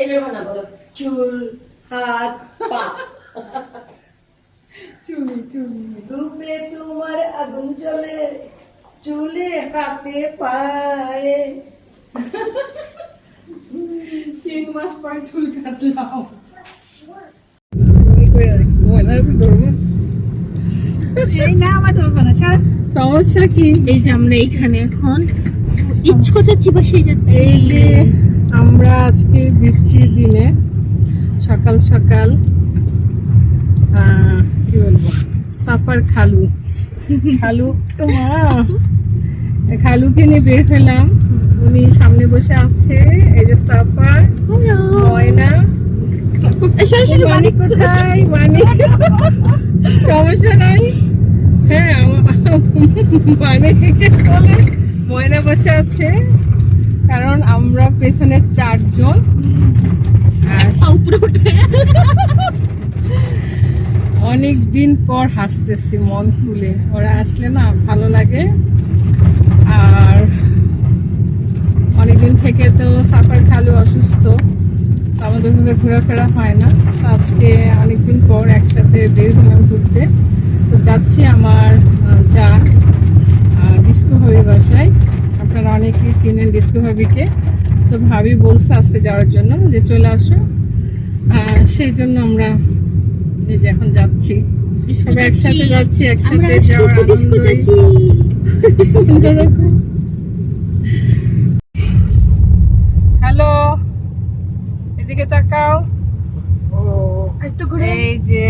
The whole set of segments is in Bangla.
এইভাবে না বলো চুল হাত পা চুলি চুলি রূপে তোমার আগুন জ্বলে চুলে হাতে পায়ে তিন মাস পর চুল কাটলাম। এই না আমার ধরবো না ছাড়। সমস্যা কি? এই যে আমরা এইখানে এখন ইচ্ছুকতে চিবাসে যাচ্ছি। আমরা আজকে বৃষ্টির দিনে সকাল সকাল কি বলব? সাফার খালু। খালু তো মা খালুকে নিয়ে বের হলাম। উনি সামনে বসে আছে। এই যে সাফার। ময়না। কোথায়? মানিক। সমস্যা নাই? হ্যাঁ বলে ময়না বসে আছে। কারণ আমরা পেছনে চারজন। অনেক দিন পর হাসতেছি মন খুলে। ওরা আসলে না ভালো লাগে। আর অনেকদিন থেকে তো সাফার খালু অসুস্থ। আমাদের ভাবে ঘোরাফেরা হয় না। তো আজকে অনেকদিন পর একসাথে বের হলাম ঘুরতে। তো যাচ্ছি আমার যা ডিস্কো ভাবি বাসায়। আপনারা অনেকেই চিনেন ডিস্কো ভাবিকে। তো ভাবি বলছে আজকে যাওয়ার জন্য যে চলে আসো। আর সেই জন্য আমরা এই যে এখন যাচ্ছি। সবাই একসাথে যাচ্ছি। একসাথে। হ্যালো এদিকে তাকাও। একটু ঘুরে। এই যে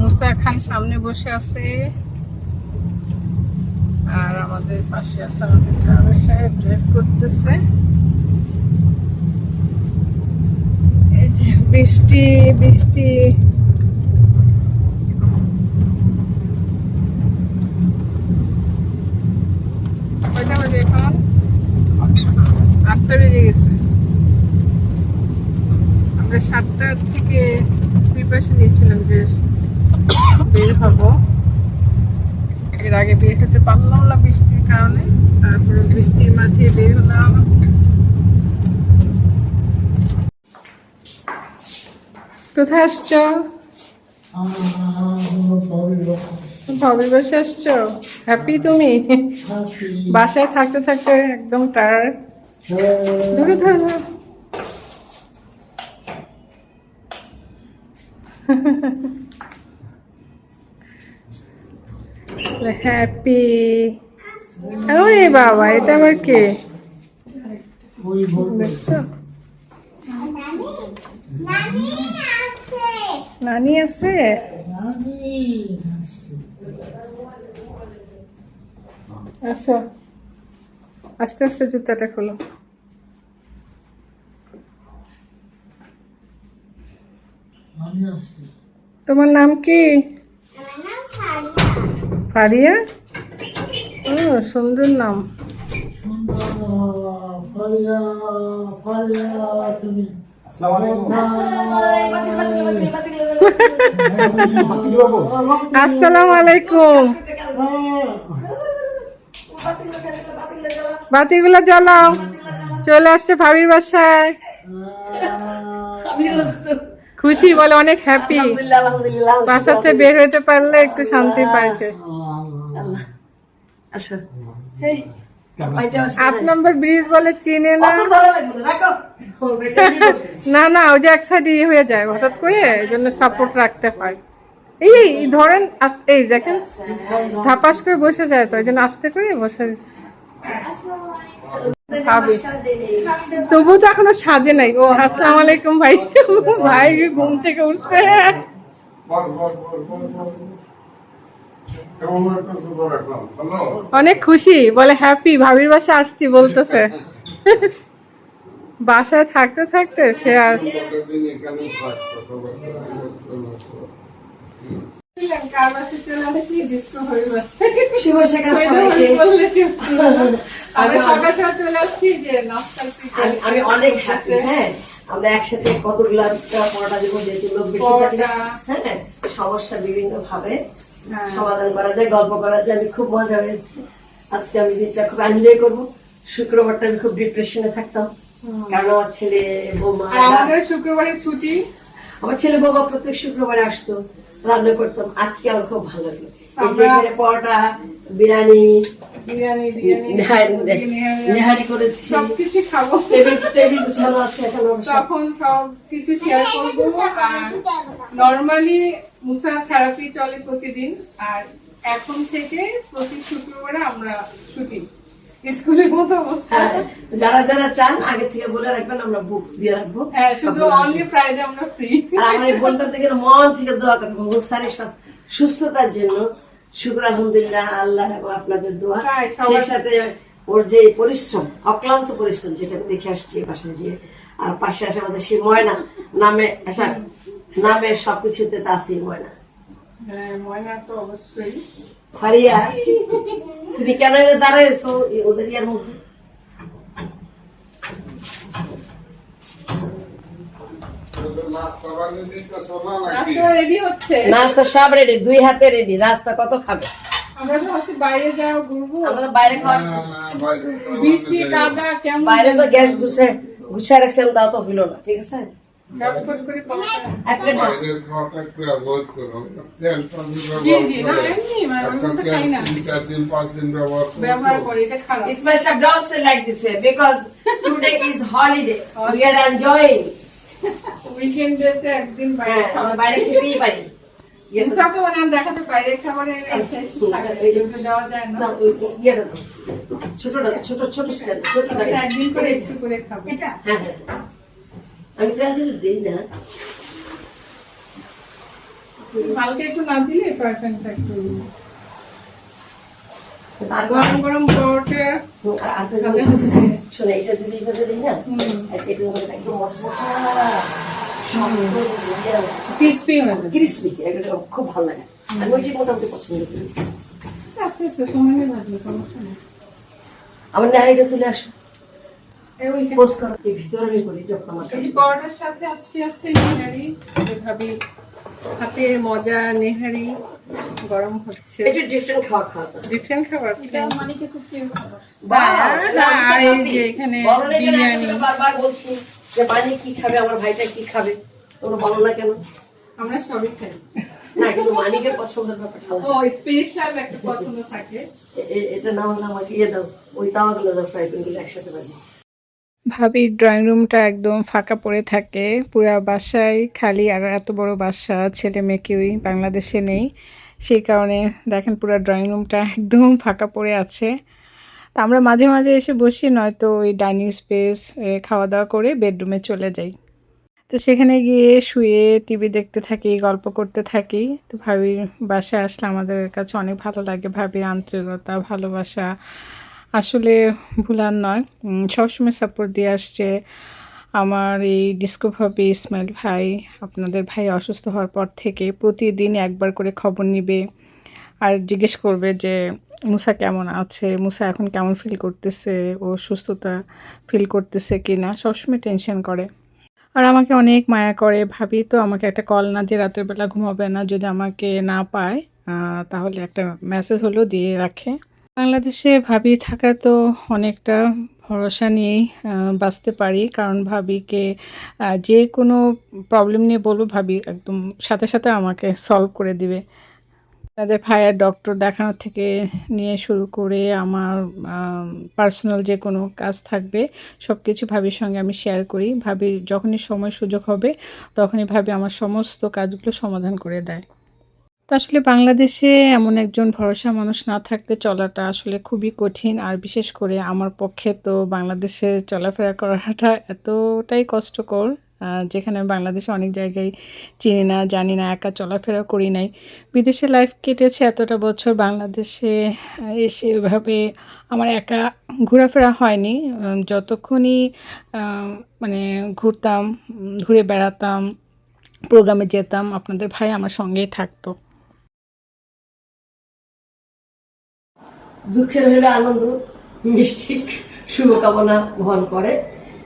মুসা খান সামনে বসে আছে। আর আমাদের পাশে আছে আমাদের ড্রাইভার সাহেব ড্রাইভ করতেছে। বৃষ্টি বৃষ্টি। কয়টা এখন? আটটা বেজে গেছে। আমরা সাতটা থেকে প্রিপারেশন নিয়েছিলাম যে বের হব। এর আগে বের হতে পারলাম না বৃষ্টির কারণে। তারপরে বৃষ্টির মাঝে বের হলাম। কোথায় আসছো? ভাবির আসছো? হ্যাপি তুমি? বাসায় থাকতে থাকতে একদম টায়ার্ড ধরে ধরে হ্যাপি ওরে বাবা, এটা আবার কে? নানি আছে? আসো। আস্তে আস্তে জুতাটা খোলো। তোমার নাম কি? ফারিয়া ও সুন্দর নাম। আসসালামু আলাইকুম বাতিগুলো জ্বালাও। চলে আসছে ভাবির বাসায়। খুশি বলে অনেক হ্যাপি আলহামদুলিল্লাহ আলহামদুলিল্লাহ বাসাতে বের হতে পারলে একটু শান্তি পাইছে? আট নম্বর ব্রিজ বলে চিনে না। না। না না ওই যে এক সাইড ইয়ে হয়ে যায় হঠাৎ করে এই জন্য সাপোর্ট রাখতে হয় এই ধরেন আস- এই দেখেন ধাপাস করে বসে যায় তো ওই জন্য আস্তে করে বসে। ভাবি তবু তো এখনও সাজে নাই। ও আসসালামু আলাইকুম ভাই। ভাই ঘুম থেকে উঠছে? অনেক খুশি। বলে হ্যাপি ভাবির বাসা আসছি বলতেছে। বাসায় থাকতে থাকতে সে আর শুভ সবাইকে। আমি অনেক হ্যাপি হ্যাঁ? আমরা একসাথে কতগুলা পরোটা দিব যেহেতু লোক বেশি হ্যাঁ? সমস্যা বিভিন্ন ভাবে হ্যাঁ। সমাধান করা যায় গল্প করা যায়। আমি খুব মজা হয়েছে। আজকে আমি দিনটা খুব এনজয় করব। শুক্রবারটা আমি খুব ডিপ্রেশনে থাকতাম। কারণ আমার ছেলে বৌমা আর আমাদের শুক্রবারে ছুটি? আমার ছেলে বৌমা প্রত্যেক শুক্রবারে আসতো। রান্না করতাম। আজকে আমার খুব ভালো লাগল পরোটা বিরিয়ানি বিরিয়ানি করেছি। সবকিছু খাব। টেবিল টেবিল গুছানো আছে এখন তখন সব কিছু শেয়ার করব। আর নর্মালি মুসা থেরাপি চলে প্রতিদিন। আর এখন থেকে প্রতি শুক্রবারে আমরা ছুটি স্কুলের মতো অবস্থা। হ্যাঁ, যারা যারা চান আগে থেকে বলে রাখবেন আমরা বুক দিয়ে রাখব। হ্যাঁ শুধু অনলি ফ্রাইডে আমরা ফ্রি আর আমার এই বোনটা থেকে মন থেকে দোয়া করব মুস্তারের সুস্থতার জন্য। শুক্র আলহামদুলিল্লাহ আল্লাহ আপনাদের দোয়া। হ্যাঁ, সবার- সেই সাথে ওর যে পরিশ্রম অক্লান্ত পরিশ্রম যেটা আমি দেখে আসছি পাশে যে আর পাশে আসে আমাদের সেই ময়না। নামে নামে সবকিছুতে তা আছে ময়না। হ্যাঁ ময়না তো অবশ্যই। ফারিয়া তুমি কেন এনে দাঁড়াইছো ওদের ইয়ার মধ্যে। রেডি হচ্ছে। নাস্তা সব রেডি দুই হাতে রেডি রাস্তা কত খাবে? আমরা তো হচ্ছে বাইরে যাও ঘুরবো। আমরা তো বাইরে বৃষ্টি কাদা কেমন বাইরে তো গ্যাস গুছে গুছিয়ে রাখছিলাম তাও তো হইল না ঠিক আছে? মানে হ্যাঁ। ইয়ে মানে ছোট ছোট stand, ছোটটা একদিন করে একটু করে খাব হ্যাঁ, হ্যাঁ। আমি একদিন দিই না। হালকা একটু না দিলে পারফেক্ট একটু গরম গরম পরোটা শোনো, এটা যদি এইভাবে দিই না, একদম ক্রিসপি খুব ভালো লাগে। আমি ওইটাই মোটামুটি পছন্দ করি। আস্তে আস্তে সময় বাজবে সমস্যা নেই। আমার তুলে আসো। পোস্ট করো ভিতরে আমি করি এই পরোটার সাথে আজকে আছে নেহারি ভাবি হাতে মজা নেহারি গরম হচ্ছে। একটু ডিফারেন্ট খাওয়া খাওয়া ডিফারেন্ট খাবার মানিকে খুব প্রিয় খাবার। আর এই যে এখানে বিরিয়ানি। বারবার বলছি যে মানি কি খাবে আমার ভাইটা কি খাবে? তোমরা বলো না কেন আমরা সবই খাই। না কিন্তু মানিকের পছন্দের ব্যাপারটা ও আলাদা। স্পেশাল একটা পছন্দ থাকে। এ- এ- না আমাকে ইয়ে দাও। ওই তাওয়াগুলো দাও ফ্রাই প্যানগুলো একসাথে বাজি ভাবি ড্রয়িং রুমটা একদম ফাঁকা পড়ে থাকে। পুরা বাসায় খালি, আর এত বড় বাসা, ছেলে মেয়ে কেউই বাংলাদেশে নেই। সেই কারণে দেখেন পুরো ড্রয়িং রুমটা একদম ফাঁকা পড়ে আছে। তা আমরা মাঝে মাঝে এসে বসি, নয়তো ওই ডাইনিং স্পেস খাওয়া দাওয়া করে বেডরুমে চলে যাই। তো সেখানে গিয়ে শুয়ে টিভি দেখতে থাকি, গল্প করতে থাকি। তো ভাবির বাসায় আসলে আমাদের কাছে অনেক ভালো লাগে। ভাবির আন্তরিকতা, ভালোবাসা আসলে ভুলার নয়। সবসময় সাপোর্ট দিয়ে আসছে আমার এই ডিস্কো ভাবি ইসমাইল ভাই। আপনাদের ভাই অসুস্থ হওয়ার পর থেকে প্রতিদিন একবার করে খবর নিবে আর জিজ্ঞেস করবে যে, মুসা কেমন আছে? মুসা এখন কেমন ফিল করতেছে? ও সুস্থতা ফিল করতেছে কি না সবসময় টেনশন করে। আর আমাকে অনেক মায়া করে। ভাবি, তো আমাকে একটা কল না দিয়ে রাতের বেলা ঘুমাবে না। যদি আমাকে না পায় তাহলে একটা মেসেজ হলেও দিয়ে রাখে। বাংলাদেশে ভাবি থাকা তো অনেকটা ভরসা নিয়েই বাঁচতে পারি। কারণ ভাবিকে যে কোনো প্রবলেম নিয়ে বলব, ভাবি একদম সাথে সাথে আমাকে সলভ করে দিবে। তাদের ভাইয়ের ডক্টর দেখানো থেকে নিয়ে শুরু করে আমার পার্সোনাল যে কোনো কাজ থাকবে সব কিছু ভাবির সঙ্গে আমি শেয়ার করি। ভাবি যখনই সময় সুযোগ হবে, তখনই ভাবি আমার সমস্ত কাজগুলো সমাধান করে দেয়। তো আসলে বাংলাদেশে এমন একজন ভরসা মানুষ না থাকলে চলাটা আসলে খুবই কঠিন। আর বিশেষ করে আমার পক্ষে তো বাংলাদেশে চলাফেরা করাটা এতটাই কষ্টকর যেখানে বাংলাদেশে অনেক জায়গায় চিনি না, জানি না, একা চলাফেরা করি নাই। বিদেশে লাইফ কেটেছে এতটা বছর, বাংলাদেশে এসে এভাবে আমার একা ঘোরাফেরা হয়নি। যতক্ষণই মানে ঘুরতাম, ঘুরে বেড়াতাম প্রোগ্রামে যেতাম, আপনাদের ভাই আমার সঙ্গেই থাকতো। দুঃখের হইলে আনন্দ মিষ্টি শুভকামনা বহন করে।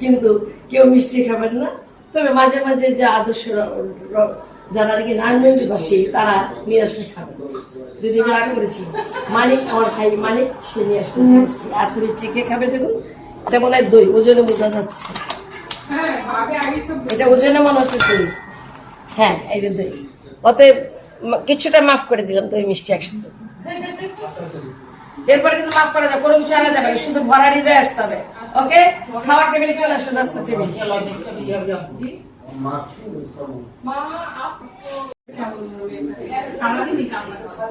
কিন্তু কেউ মিষ্টি খাবেন না। তবে মাঝে মাঝে যে আদর্শ যারা নাকি নারায়ণগঞ্জবাসী তারা নিয়ে আসলে খাবে। যদি রাগ করেছি মানিক আমার ভাই মানিক সে নিয়ে আসছে মিষ্টি। আর তো মিষ্টি কে খাবে দেখুন? এটা মনে হয় দই ওজনে বোঝা যাচ্ছে। হ্যাঁ এটা ওজনে মনে হচ্ছে দই। হ্যাঁ এই যে দই। অতএব কিছুটা মাফ করে দিলাম দই মিষ্টি একসাথে। এরপরে কিন্তু মাফ করা যাবে কোনো কিছু আনা যাবে না, শুধু ভরা হৃদয় আসতে হবে। ওকে? খাওয়ার টেবিলে চলে আসুন নাস্তা টেবিল। আমাদের নাস্তা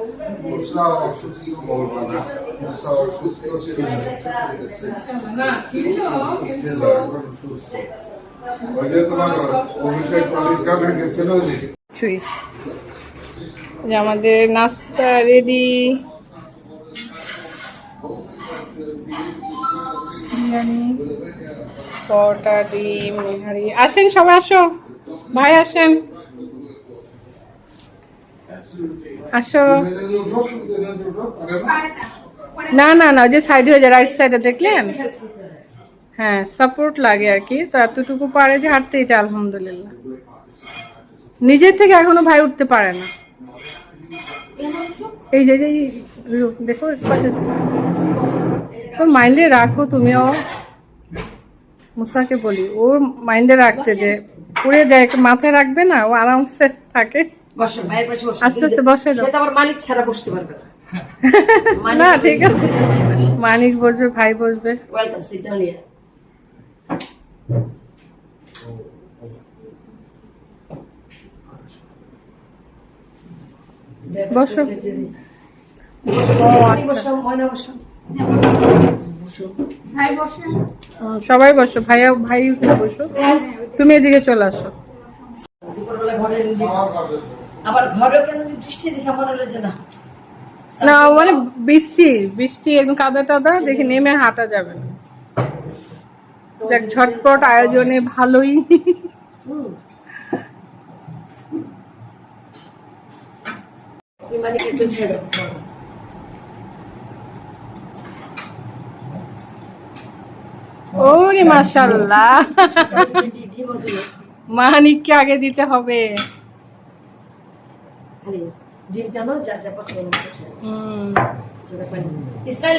মশলা অসুস্থ বলব না মশলা অসুস্থ ছিল না ছিল সুস্থ ওই যে তোমার অভিষেক পরীক্ষা হয়ে গেছিল যে কিছুই যে আমাদের নাস্তা রেডি বিরিয়ানি পরোটা, ডিম, নিহারি। আসেন, সবাই আসো। ভাই, আসেন। আসো। না না না যে সাইড হয়ে যায় রাইট সাইডে দেখলেন? হ্যাঁ সাপোর্ট লাগে আর কি। তো এতটুকু পারে যে হাঁটতে এটা আলহামদুলিল্লাহ। নিজের থেকে এখনও ভাই উঠতে পারে না। এই যে দেখো। তো মাইন্ডে রাখো তুমিও মুসাকে বলি। ও মাইন্ডে রাখতে যে পড়ে যায় মাথায় রাখবে না ও আরামসে থাকে। বসো ভাইয়ের পাশে বসো। আস্তে আস্তে বসে দাও। সেটা আবার মালিক ছাড়া বসতে পারবে না। না ঠিক আছে। মানিক বসবে ভাই বসবে। ওয়েলকাম সিট ডাউন হিয়ার বসো। বসো ময়না বসো। সবাই বসো ভাইয়া ভাই বসো। তুমি এদিকে চলে আসো। দুপুরবেলা ঘরে নিজে আবার ঘরেও কেন বৃষ্টি দেখে মনে হলো যে না। না মানে বৃষ্টি বৃষ্টি একদম কাদা টাদা দেখে নেমে হাঁটা যাবে না। দেখ ঝটপট আয়োজনে ভালোই। মানে কি একটু ছেড়ে ওরে মাশাল্লাহ। মানিককে আগে দিতে হবে।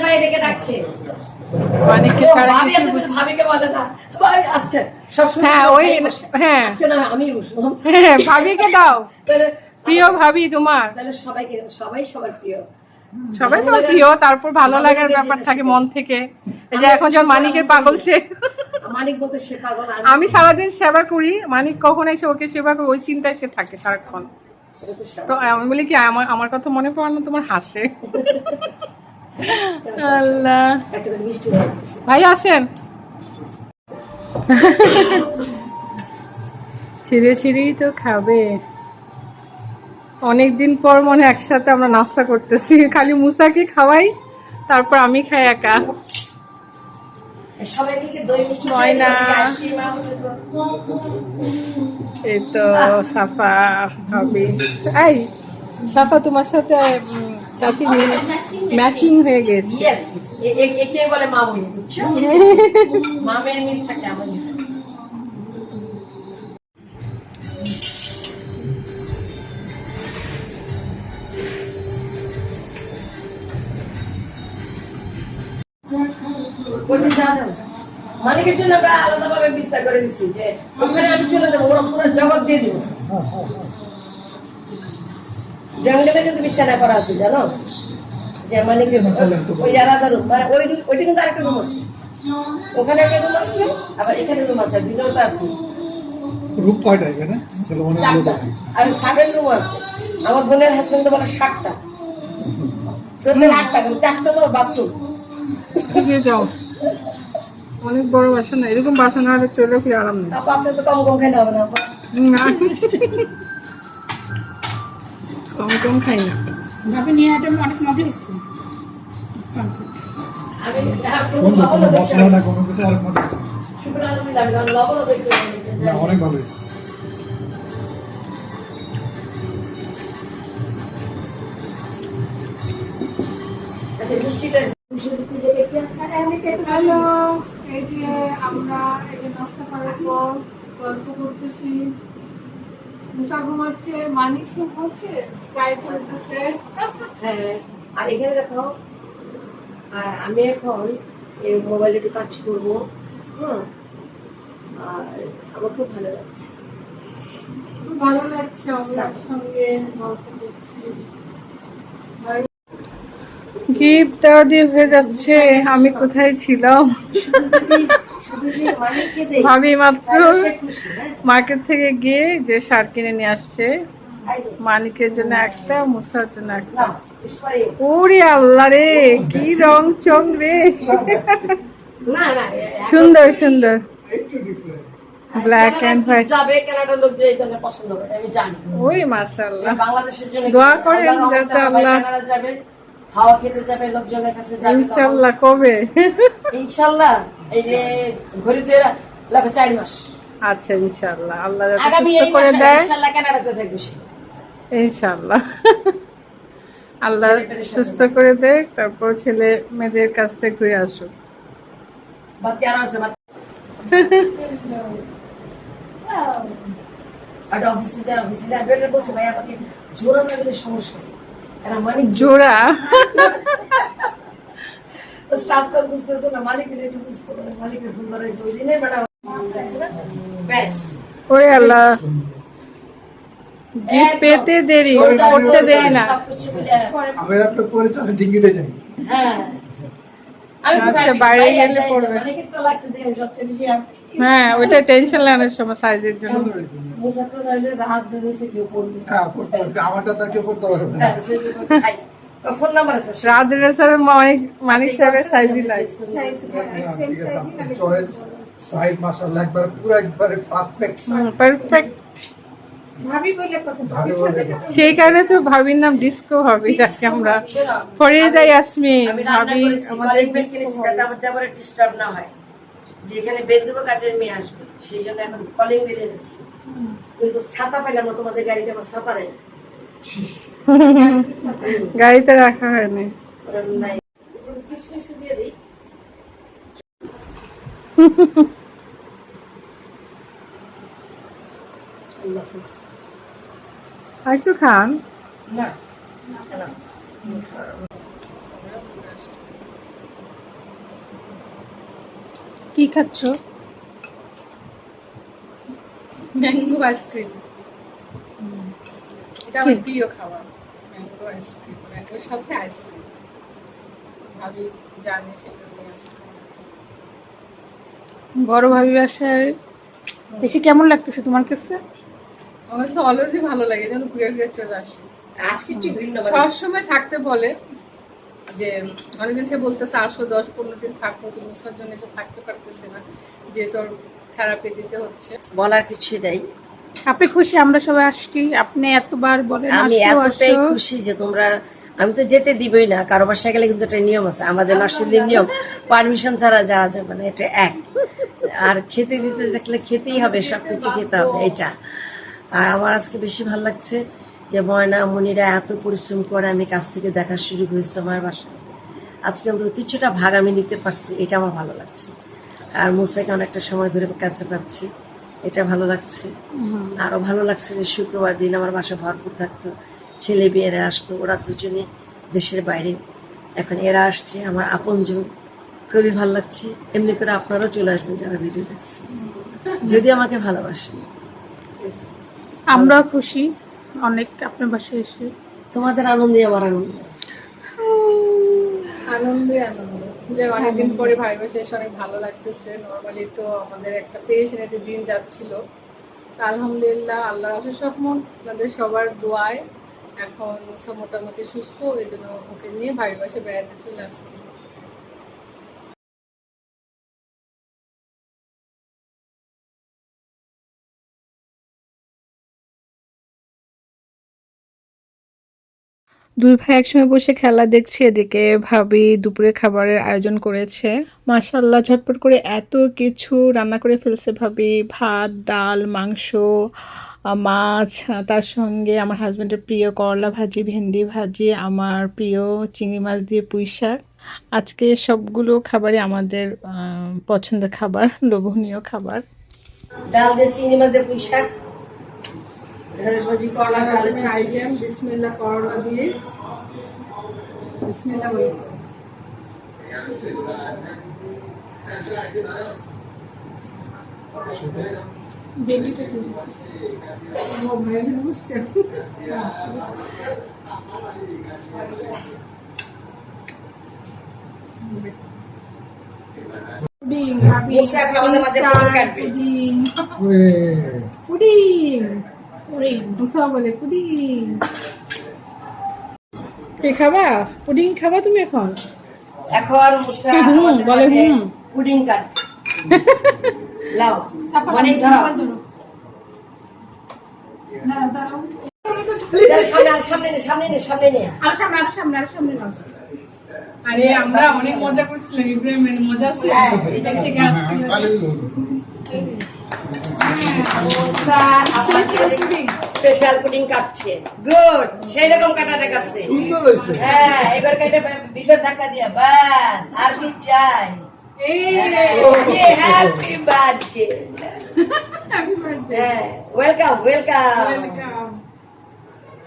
ভাই ডেকে ডাকছে। মানিককে ছাড়া ভাবিকে বলে না। ভাবি আজকে সব হ্যাঁ, ওই- হ্যাঁ। আজকে না আমি বসলাম হ্যাঁ ভাবিকে দাও। প্রিয় ভাবি তোমার। তাহলে সবাইকে সবাই সবার প্রিয়। সবাই তোমার প্রিয় তারপর ভালো লাগার ব্যাপার থাকে মন থেকে। এই যে এখন যখন মানিকের পাগল। সে। মানিক বলতে সে পাগল আমি সারাদিন সেবা করি মানিক কখন এসে ওকে সেবা করি ওই চিন্তায় সে থাকে সারাক্ষণ। তো আমি বলি কি আমার আমার কথা মনে পড়ে না তোমার হাসে। আল্লাহ। ভাই আসেন। ছিঁড়ে ছিঁড়েই তো খাবে। অনেকদিন পর মনে একসাথে আমরা নাস্তা করতেছি। খালি মুসাকে খাওয়াই তারপর আমি খাই একা। এই তো সাফা ভাবি। এই সাফা তোমার সাথে চাচি ম্যাচিং হয়ে গেছে। বলে মামুনি মামের মিল থাকে আমার জন্য আলাদাভাবে বিস্তার করে দিচ্ছি যে ওখানে আমি চলে যাব ওরা পুরো জগৎ দিয়ে দিব। জঙ্গলে কিন্তু বিছানা করা আছে জানো? যে ওই আলাদা রুম মানে ওই রুম ওইটা কিন্তু আরেকটা রুম আছে। ওখানে একটা রুম আছে আবার এখানে রুম আছে ভিতরটা কয়টা এখানে? আর সাবেন রুম আছে। আমার বোনের হাজবেন্ড তো বলে ষাটটা তোর আটটা চারটা তো বাথরুম। যাও অনেক বড় বাসা না এরকম বাসা না হলে চলে কি আরাম নেই। আপনি তো কম কম খাইলে হবে না কম কম খাই না। ভাবে নিয়ে এটা অনেক মজা হচ্ছে কোনো কিছু মজা ভালো হয়েছে। আচ্ছা মিষ্টিটা হ্যালো এই যে আমরা যে নাস্তা করার পর গল্প করতেছি। মুসা ঘুমাচ্ছে মানিক সে হচ্ছে ট্রাই চলতেছে। হ্যাঁ আর এখানে দেখো আর আমি এখন এই মোবাইলে একটু কাজ করব হ্যাঁ আর আমার খুব ভালো লাগছে। খুব ভালো লাগছে আমার সঙ্গে গল্প করছি। গিফট দেওয়া দিয়ে হয়ে যাচ্ছে। আমি কোথায় ছিলাম? ভাবি মাত্র? মার্কেট থেকে গিয়ে যে শার্ট কিনে নিয়ে আসছে। মানিকের জন্য একটা মুসার জন্য একটা। ওরে আল্লাহ রে কি রং চং রে। সুন্দর সুন্দর। ব্ল্যাক অ্যান্ড হোয়াইট যাবে কানাডার লোক যে এই ধরনের পছন্দ করে আমি জানি। ওই মাশাআল্লাহ। বাংলাদেশের জন্য দোয়া করেন যাতে আল্লাহ- যাবে। হাওয়া খেতে যাবে লোকজনের কাছে যাবে ইনশাল্লাহ কবে? ইনশাল্লাহ এই যে ঘড়িতে লাগে চার মাস। আচ্ছা ইনশাল্লাহ আল্লাহ আগামী এই করে দেয়। ইনশাল্লাহ কানাডাতে থাকবে সে। ইনশাল্লাহ। আল্লাহ সুস্থ করে দেয় তারপর ছেলে মেয়েদের কাছ থেকে ঘুরে আসুক। বাতি আরও আছে আর অফিসে যায় অফিসে যায় বেটার বলছে ভাই আমাকে জোড়া না সমস্যা আছে। জোড়া। স্টাফ তো বুঝতেছে না মালিকের একটু বুঝতে পারে মালিকের ফোন ধরে ওই দিনে ম্যাডাম ব্যাস ওই আল্লাহ। গিফট পেতে দেরি করতে দেয় না। আমি আপনার পরিচয় ডিঙ্গিতে যাই। হ্যাঁ। আচ্ছা, বাইরে গেলে পড়বে। হ্যাঁ ওইটা টেনশন লাগানোর সময় সাইজের জন্য। কেউ পড়বে হ্যাঁ হ্যাঁ, ফোন নাম্বার আছে রাধের স্যার মানিক মানিক সাহেবের সাইজই লাগে। হ্যাঁ, চয়েস সাইজ মাশাআল্লাহ একবার পুরো একবারে পারফেক্ট পারফেক্ট সেই কারণে তো ভাবির নাম ডিস্কো ভাবি যাকে আমরা ইয়াসমিন আমি রান্না ভাবি আমাদের বেল ডিস্টার্ব না হয়। যেখানে বেদুব কাজের মেয়ে আসবে সেই জন্য এখন কলিং বেল এনেছি কিন্তু ছাতা পেলাম না তোমাদের গাড়িতে আমার ছাতা নেই। গাড়িতে রাখা হয়নি। কিসমিস দিয়ে দিই। আল্লাহ। আর একটু খান। না। না। কি খাচ্ছ? ম্যাঙ্গো আইসক্রিম এটা আমার প্রিয় খাবার ম্যাঙ্গো আইসক্রিম ম্যাঙ্গোর সাথে আইসক্রিম ভাবি জানি সেটা বড় ভাবি বাসায়। এসে কেমন লাগতেছে তোমার কাছে? আমার তো অলওয়েজই ভালো লাগে যেন ঘুরে ঘুরে চলে আসি। আজকে একটু ভিন্ন মানে সবসময় থাকতে বলে যে অনেকদিন থেকে বলতেছে আসো দশ পনেরো দিন থাকব তো মুসার জন্য এসে থাকতে পারতেছে না যে তোর থেরাপি দিতে হচ্ছে। বলার কিছু নেই। আপনি খুশি? আমরা সবাই আসছি। আপনি এতবার বলেন আমি এতটাই খুশি যে তোমরা আমি তো যেতে দিবই না কারও বাসায় গেলে কিন্তু একটা নিয়ম আছে। আমাদের নরসিংদীর নিয়ম পারমিশন ছাড়া যাওয়া যাবে না এটা এক। আর খেতে দিতে দেখলে খেতেই হবে সবকিছু খেতে হবে এটা। আর আমার আজকে বেশি ভালো লাগছে যে ময়না মনিরা এত পরিশ্রম করে আমি কাছ থেকে দেখা শুরু হয়েছে আমার বাসায়। আজকে অন্তত কিছুটা ভাগ আমি নিতে পারছি এটা আমার ভালো লাগছে। আর মুসাকে অনেকটা সময় ধরে কাছে পাচ্ছি এটা ভালো লাগছে। আরও ভালো লাগছে যে শুক্রবার দিন আমার বাসা ভরপুর থাকতো ছেলে মেয়েরা আসতো ওরা দুজনে দেশের বাইরে। এখন এরা আসছে আমার আপনজন। খুবই ভালো লাগছে এমনি করে আপনারাও চলে আসবেন যারা ভিডিও দেখছেন যদি আমাকে ভালোবাসেন। আমরাও খুশি অনেক আপনার বাসায় এসে। তোমাদের আনন্দে আমার আনন্দ। আনন্দে আনন্দ। যে অনেকদিন পরে ভাই বসে এসে অনেক ভালো লাগতেছে। নর্মালি তো আমাদের একটা পেরেশানিতে দিন যাচ্ছিল। তা আলহামদুলিল্লাহ আল্লাহর অশেষ রহমত আপনাদের সবার দোয়ায় এখন মোটামুটি সুস্থ। এই জন্য ওকে নিয়ে ভাই বাসে বেড়াতে চলে আসছি। দুই ভাই একসঙ্গে বসে খেলা দেখছি, এদিকে ভাবি দুপুরে খাবারের আয়োজন করেছে। মাশাল্লাহ ঝটপট করে এত কিছু রান্না করে ফেলছে ভাবি। ভাত, ডাল, মাংস মাছ তার সঙ্গে আমার হাজব্যান্ডের প্রিয় করলা ভাজি, ভেন্ডি ভাজি, আমার প্রিয় চিংড়ি মাছ দিয়ে পুঁই শাক। আজকে সবগুলো খাবারই আমাদের পছন্দের খাবার, লোভনীয় খাবার। ডাল দিয়ে চিংড়ি মাছ দিয়ে পুঁই শাক। ঢেঁড়স ভাজি করলা ডালের চাটনি। আইটেম বিসমিল্লা করলা দিয়ে বিসমিল্লা বলি বেবিটা কি ও ভাই বুঝছে পুডিং মুসা এখন আমাদের মাঝে পুডিং মুসা বলে কে খাবা? পুডিং খাবা তুমি এখন? এখন মুসা বলে হুম। পুডিং কাট। লাও। অনেক ধরো। দাঁড়া, সামনে আয়, সামনে নে সামনে নে সামনে নে। আর সামনে আর সামনে আর সামনে নাও। আরে আমরা অনেক মজা করছিলাম ইব্রাহিমের মজা আছে। স্পেশাল পুডিং কাটছে। গুড সেই রকম কাটাটা কাটছে সুন্দর হয়েছে। হ্যাঁ এবার কেটে ভিতর ধাক্কা দিয়া বাস আর কি চাই? হ্যাপি বার্থডে হ্যাপি বার্থডে হ্যাঁ ওয়েলকাম ওয়েলকাম ওয়েলকাম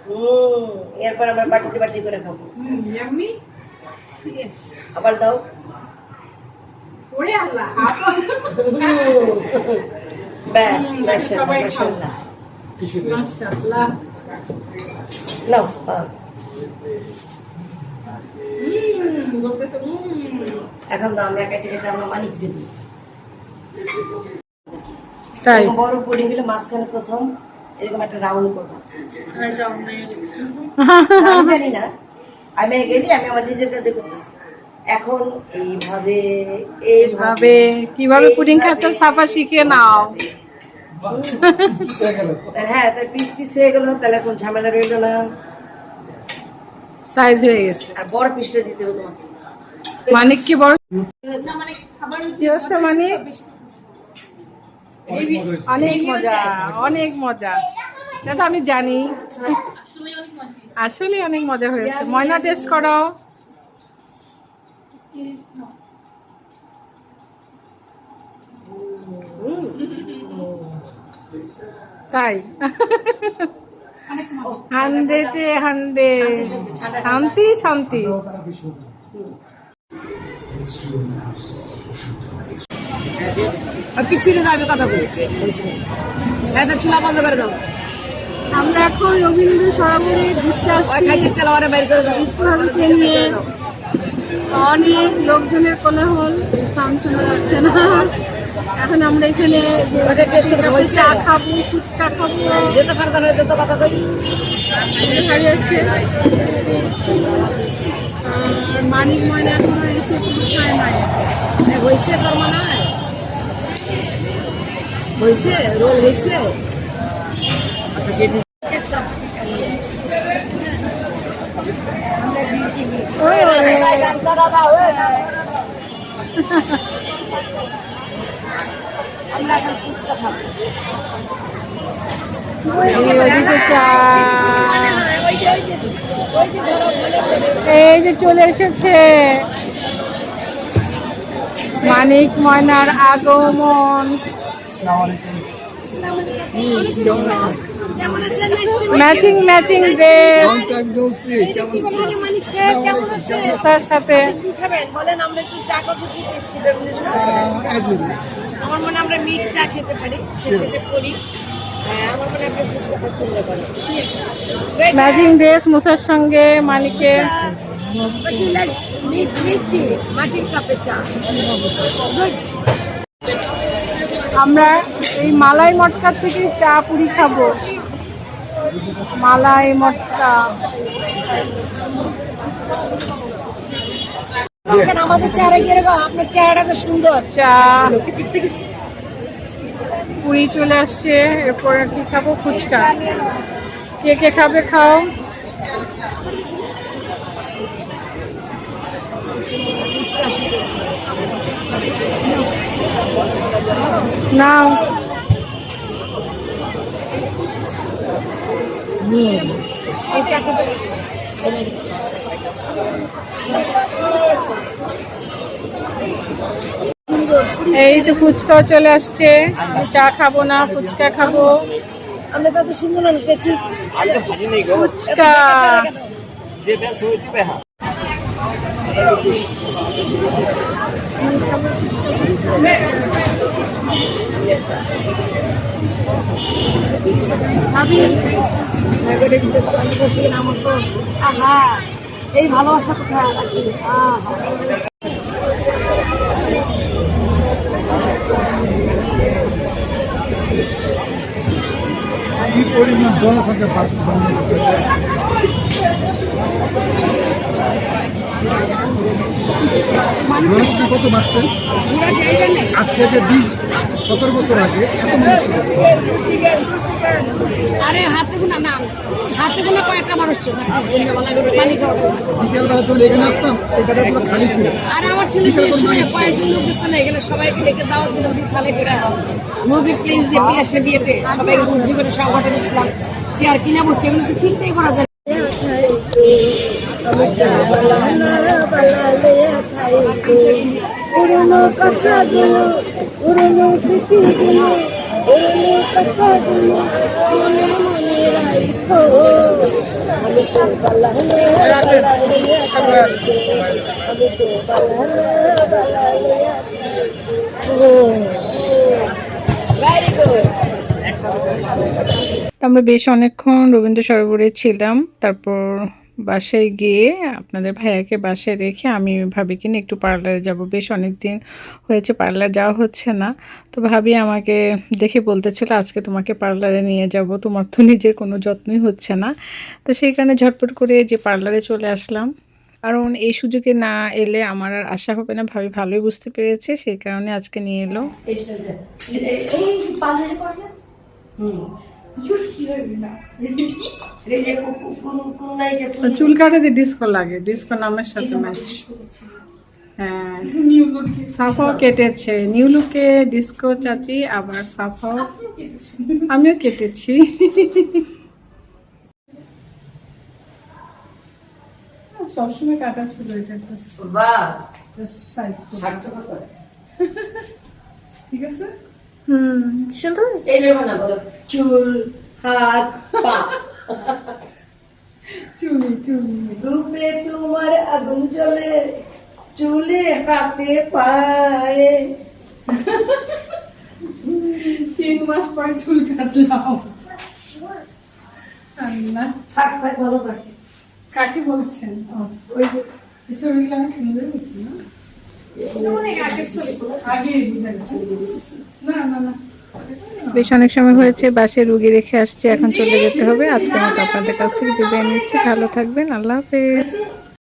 হুম এরপর আমরা বাটিতে বাটি করে খাব। আবার দাও। ওরে আল্লাহ ব্যাস মাশাআল্লাহ নাও এখন তো আমরা কেটে কেটে আমরা মানিক দেব তাই। বড় পুডিং মাঝখানে প্রথম এরকম একটা রাউন্ড করব। আমি জানি না। আমি গেলি আমি আমার নিজের কাছে করতেছি। এখন এইভাবে ভাবে কীভাবে পুডিং খাতে সাফা শিখে নাও। হ্যাঁ পিস পিস হয়ে গেল তাহলে কোন ঝামেলা রইল না। সাইজ হয়ে গেছে। আর বড় পিসটা দিতে হবে তোমাকে। মানিক কি বড়? কি অবস্থা মানিক? অনেক মজা অনেক মজা। এটা তো আমি জানি। আসলে অনেক মজা। হয়েছে। ময়না টেস্ট করো তাই? হান্ড্রেডে হান্ড্রেড। শান্তি শান্তি। পিছিয়ে কথা বলি। হ্যাঁ চুলা বন্ধ করে দাও। আমরা এখন রবীন্দ্র সরোবরে ঘুরতে আসছি। স্কুল নিয়ে অনেক লোকজনের কোলাহল ফাংশনে যাচ্ছে না। এখন আমরা এখানে? চা খাব ফুচকা খাব। যেতে পারতো না যেতে কথা কই গাড়ি আসছে। আর মানিক ময়না এখনও এসে পৌঁছায় নাই। হয়েছে তোর মনে হয়? হয়েছে রোল হয়েছে আচ্ছা সেটি আমরা এখন ফুচকা খাব এই ওদিকে চা এই যে চলে এসেছে। মানিক ময়নার আগমন। Matching matching dress. তার সাথে। আমরা খেতে মনে আমরা মিট চা খেতে পারি সেটা করি। হ্যাঁ, ম্যাচিং ড্রেস মুসার সঙ্গে মাটির আমরা এই মালাই মটকা থেকে চা পুরি খাব। মালাই মটকা। আমাদের চেহারা কীরকম? আপনার চেহারাটা তো সুন্দর। চা। পুরি চলে আসছে এরপর কি খাব? ফুচকা। কে কে খাবে খাও। নাও। খেতে এই যে ফুচকাও চলে আসছে চা খাব না ফুচকা খাব। তো ফুচকা। আমার তো আহা এই ভালোবাসা কোথায়? আহা। কি পরিমাণ জনসংখ্যা? জনসংখ্যা কত বাড়ছে আজ থেকে বিশ সতেরো বছর আগে এত মানুষ ছিল। আরে হাতে গুনা না হাতে গুনা কয়েকটা মানুষ ছিল। বিকেলবেলা যখন এখানে আসতাম এই জায়গা পুরো খালি ছিল। আর আমার ছেলে সময় কয়েকজন লোক গেছে না এখানে সবাইকে ডেকে দাওয়াত দিলাম খালে করে। মুভি প্লেস দিয়ে পিয়াসে বিয়েতে সবাইকে বুঝি করে সংগঠন ছিলাম। চেয়ার কিনা বসছে এগুলো তো চিন্তাই করা যায় পুরনো কথাগুলো পুরনো স্মৃতিগুলো পুরনো কথাগুলো মনে মনে রাখো আমি তো আমি তো আমরা বেশ অনেকক্ষণ রবীন্দ্র সরোবরে ছিলাম, তারপর বাসায় গিয়ে আপনাদের ভাইয়াকে বাসায় রেখে আমি ভাবি কিনা একটু পার্লারে যাব। বেশ অনেক দিন হয়েছে, পার্লার যাওয়া হচ্ছে না। তো ভাবি আমাকে দেখে বলতেছিল, আজকে তোমাকে পার্লারে নিয়ে যাব, তোমার তো নিজের কোনো যত্নই হচ্ছে না। তো সেই কারণে ঝটপট করে যে পার্লারে চলে আসলাম। কারণ এই সুযোগে না এলে আমার আর আশা হবে না, ভাবি ভালোই বুঝতে পেরেছে, সেই কারণে আজকে নিয়ে এলো। চুল কাটাতে ডিস্কো লাগে ডিস্কো নামের সাথে ম্যাচ হ্যাঁ। নিউ লুকে সাফাও কেটেছে। নিউ লুকে ডিস্কো চাচি আবার সাফাও। আমিও কেটেছি। সবসময় কাটা ছিল এটা ঠিক আছে? হুম সুন্দর। এইভাবে না বলো চুল হাত পা। চুলি চুলি। রূপে তোমার আগুন জ্বলে চুলে হাতে পায়ে। তিন মাস পর চুল কাটলাম। থাক থাক ভালো থাক। কাকে বলছেন? ওই যে ছবিগুলো আমি সুন্দর হয়েছি না? বেশ অনেক সময় হয়েছে, বাসে রুগী রেখে আসছে, এখন চলে যেতে হবে। আজকে মতো আপনাদের কাছ থেকে বিদায় নিচ্ছি। ভালো থাকবেন, আল্লাহ হাফেজ।